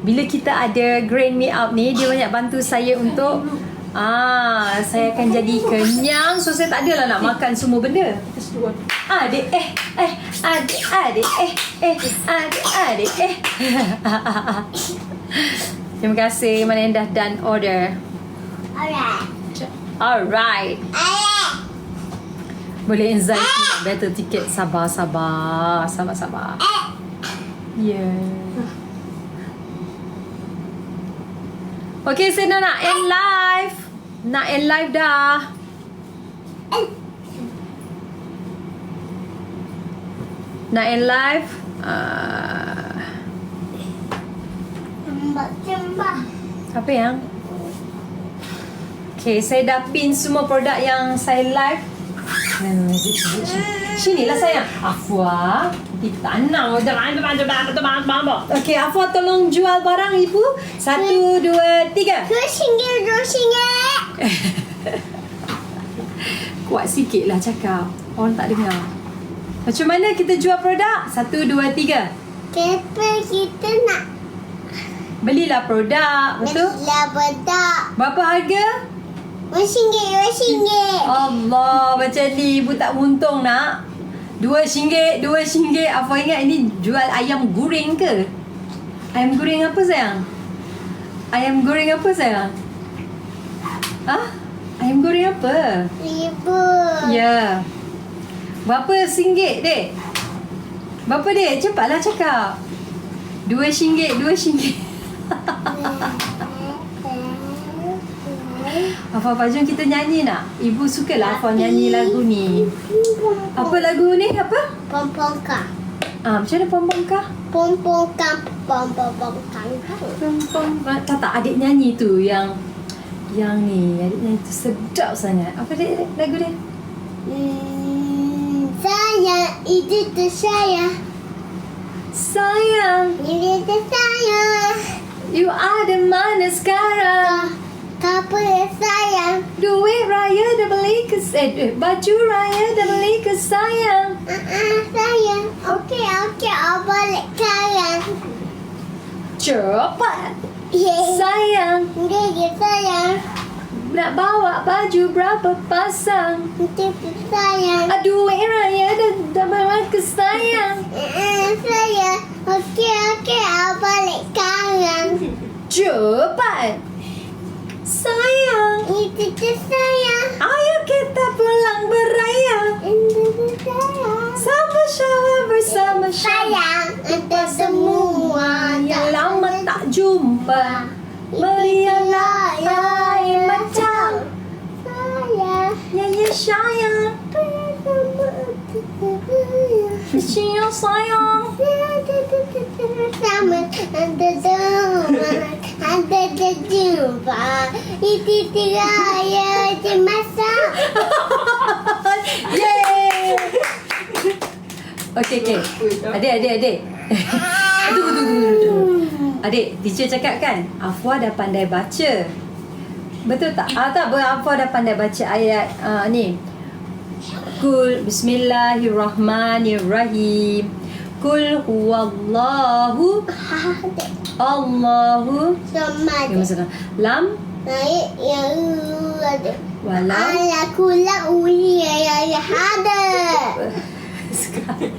Bila kita ada grain me up ni, dia banyak bantu saya untuk Ah, saya akan jadi kenyang So saya tak adalah nak makan semua benda seduan. Adik eh eh adik adik eh eh adik adik eh Terima kasih mana yang dah done order Alright. Alright Alright. Boleh anxiety battle tiket Sabar sabar Sabar sabar Yeah Okay saya dah nak end live Nak end live dah. Nak end live uh. Apa yang? Okay saya dah pin semua produk yang saya live. Hmm, Sini lah sayang. Afwa Di tanah Okay Afwa tolong jual barang ibu. Satu, dua, tiga. Dua singgit, dua singgit. Kuat sikit lah cakap. Orang tak dengar. Macam mana kita jual produk? Satu, dua, tiga. Kenapa kita nak? Belilah produk Betul? Belilah bedak. Berapa harga? Dua singgit, dua singgit. Allah macam ni. Ibu tak untung nak Dua singgit, dua singgit Apa ingat ini jual ayam goreng ke? Ayam goreng apa sayang? Ayam goreng apa sayang? Ha? Ayam goreng apa? Ribu. Ya Berapa singgit dek? Berapa dek? Cepatlah cakap Dua singgit, dua singgit Afa jom kita nyanyi nak? Ibu sukalah Afa nyanyi lagu ni Apa lagu ni? Apa? Pompong kah? Ah, macam mana pom-pom kah? Pompong kah? Pompong kah? Pom-pom Tak tak adik nyanyi tu yang Yang ni Adik nyanyi tu sedap sangat Apa dia lagu dia? Hmm, saya itu tu saya. Sayang Ini tu saya. You ada mana sekarang? Kapal sayang. Duit raya dah beli ke eh, Baju raya dah beli ke sayang Ah, ah, sayang. Okey, okey. Awak balik sekarang. Cepat Yeay. Sayang Dia dia sayang. Nak bawa baju berapa pasang tu sayang. Ah, Duit raya dah, dah beli ke sayang Ah, sayang. Okey, okey. Awak balik sekarang. Cepat Sayang. Itu tu sayang. Ayo kita pulang beraya Itu tu sayang. Sama-sama bersama Sayang untuk semua Yang lama tak jumpa Berialah air macam Sayang. Ya ya sayang Siang sayang Jumpa Itu Yeay Okay okay Adik adik. Adik Tunggu tunggu tunggu tunggu. Adik teacher cakap kan Afwa dah pandai baca. Betul tak? Ah tak Afwa dah pandai baca ayat uh, ni. Kul Bismillahirrahmanirrahim Kul huwallahu Allahu Sama Ya maksudnya Lam Naik yang ada Walam Ala kula uliya ya ya hada Sekarang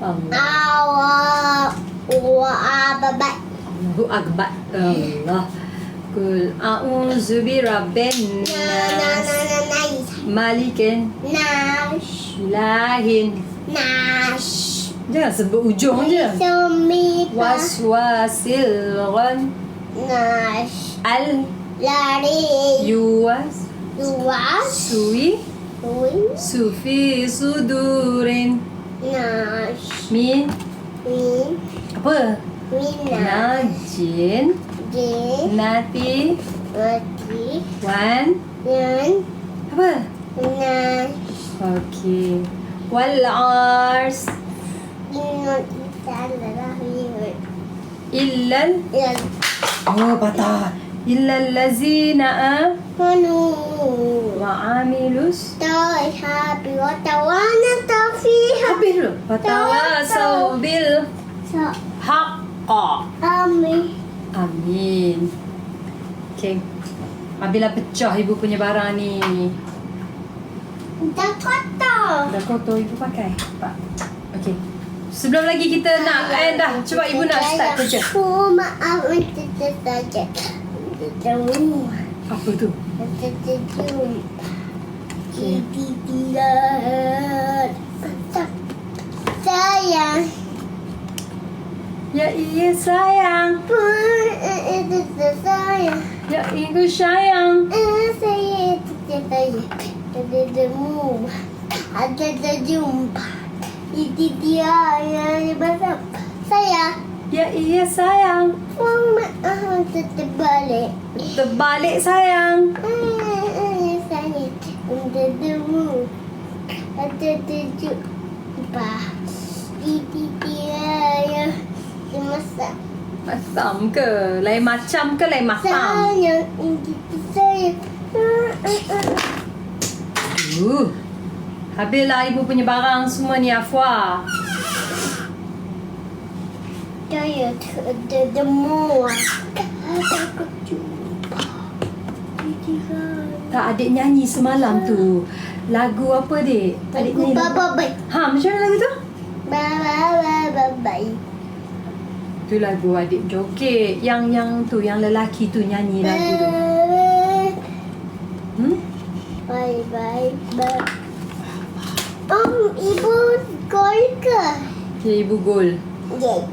Allah Wa ababat Allahu Akbar Allah Kul a'udzu bi rabbin Na na na nas Malikin Nash Lahin Nash Jangan sebut ujung je. Sumita Waswasil ghan Nash. Al. Lari. Yuwas. Luas Sui. Win Sufi Sudurin. Nash. Min. Min. Apa? Mina Najin. Jin. Nati. Mati Wan. Yan Apa? Nash. Okey. Wal ars Ingat kita adalah Yun Illal Oh patah Illal lazina Manu Wa amilus Tahu happy Watawana tafiha Habis dulu Fatawasau bil So Haq Kak. Amin. Amin. Okay. Abilah pecah ibu punya barang ni. Dah kotor. Dah kotor ibu pakai. Pak. Okay. Sebelum lagi kita nak eh dah cuba ibu nak start kerja. Oh, maaf. Kita saja. Apa tu? Kita jumpa. Kita tinggal. Sayang. Ya iya sayang. Sayang. Ya ibu sayang. Saya tidak saya. Ada terjumpa. Itu dia yang besar. Saya. Ya iya sayang. Mama ah, tetap balik. Terbalik sayang. Saya ada temu. Ada terjumpa. Itu dia yang dimasak. Masam ke? Lain macam ke lain masam? Sayang. Itu saya. Uh. Habislah ibu punya barang semua ni Afwa. Saya ada demo. Jumpa. Tak adik nyanyi semalam tu. Lagu apa dek? Adik Aku nyanyi baba baik. Ha, macam mana lagu tu? Baba baba baik. Tu lagu adik joget. Yang yang tu, yang lelaki tu nyanyi lagu tu. Hmm? Bye bye bye. Om, ibu gol ke? Ya, ibu gol. Yeah.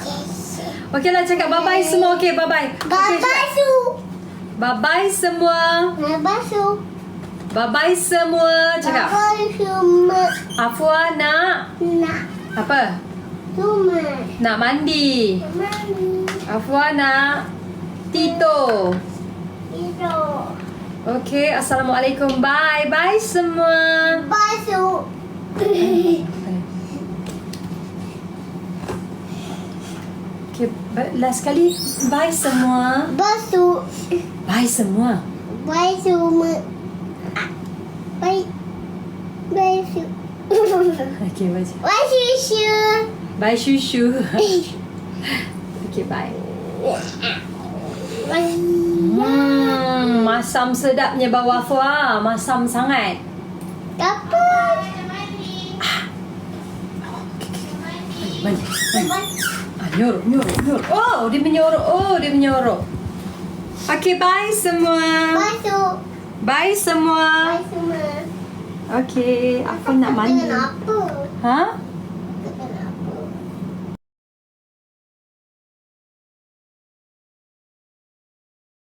Yes. Okey lah cakap bye-bye semua. Okey, bye-bye. Baba Okey, su. Bye-bye semua. Baba su. Bye-bye semua. Cakap. Baba cuma Afwa nak nak apa? cuma Nak mandi. mami Afwa nak Tito. Okey, Assalamualaikum. Bye. Bye semua. Basu. Okey, ba- last kali. Bye semua. Basu. Bye semua. Bye semua. Bye. Bye su. Okey, bye. Bye susu. Bye Shushu. Okey, bye. Bye. Masam sedapnya bau Afwa. Masam sangat. Apa? Mandi, mandi. Ah, nyorok, nyorok, nyorok. Oh, dia menyorok. Oh, dia menyorok. Okey, bye semua. Basu. Bye semua. Bye semua. Okey, aku nak mandi. Apa? Ha?